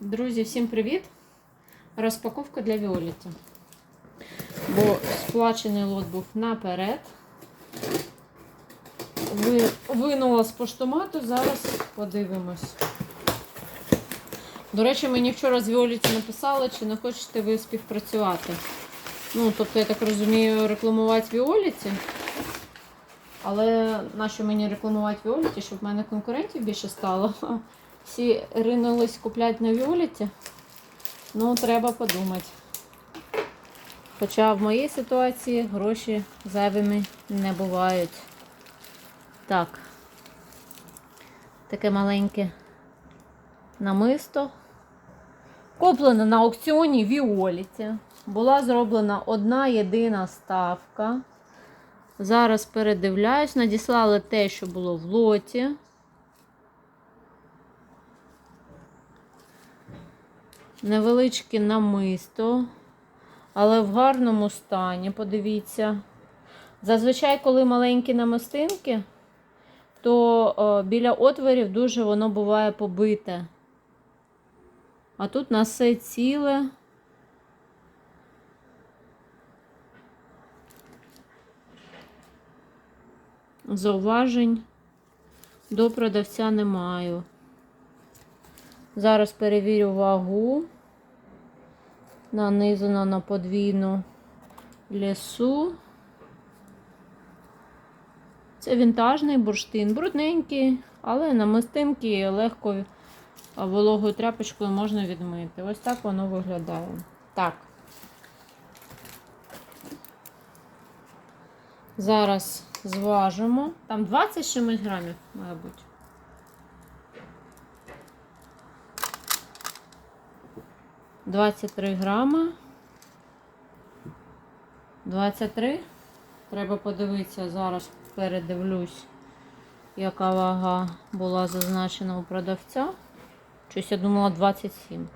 Друзі, всім привіт! Розпаковка для Віоліті. Бо сплачений лот був наперед. Ви, винула з поштомату, зараз подивимось. До речі, мені вчора з Віоліті написали, чи не хочете ви співпрацювати. Ну, тобто, я так розумію, рекламувати Віоліті. Але нащо мені рекламувати Віоліті, щоб в мене конкурентів більше стало? Всі ринулись купляти на Віоліті. Ну, треба подумати. Хоча в моїй ситуації гроші зайвими не бувають. Так. Таке маленьке намисто. Куплено на аукціоні Віоліті. Була зроблена одна єдина ставка. Зараз передивляюсь, надіслали те, що було в лоті. Невеличке намисто, але в гарному стані, подивіться. Зазвичай, коли маленькі намистинки, то о, біля отворів дуже воно буває побите. А тут на все ціле. Зауважень до продавця не маю. Зараз перевірю вагу. Нанизано на подвійну лісу. Це вінтажний бурштин. Брудненький, але намистинки легко вологою тряпочкою можна відмити. Ось так воно виглядає. Так. Зараз зважимо. Там 20 чимось грамів, мабуть. Двадцять три грама. 23. Треба подивитися, зараз передивлюсь, яка вага була зазначена у продавця. Щось я думала 27.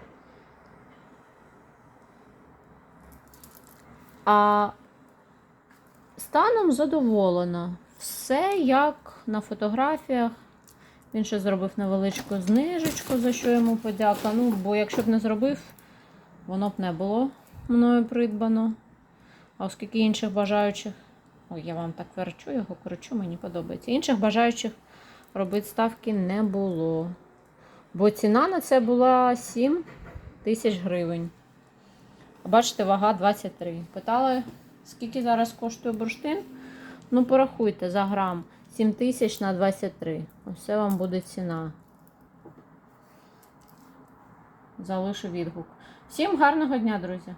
А станом задоволена. Все як на фотографіях. Він ще зробив невеличку знижечку, за що йому подяка. Ну, бо якщо б не зробив, воно б не було мною придбано. А оскільки інших бажаючих, ой, я вам так верчу, його кричу, мені подобається. Інших бажаючих робити ставки не було. Бо ціна на це була 7 тисяч гривень. Бачите, вага 23. Питали, скільки зараз коштує бурштин? Ну, порахуйте за грам 7 тисяч на 23. Ось це вам буде ціна. Залишу відгук. Всім гарного дня, друзі!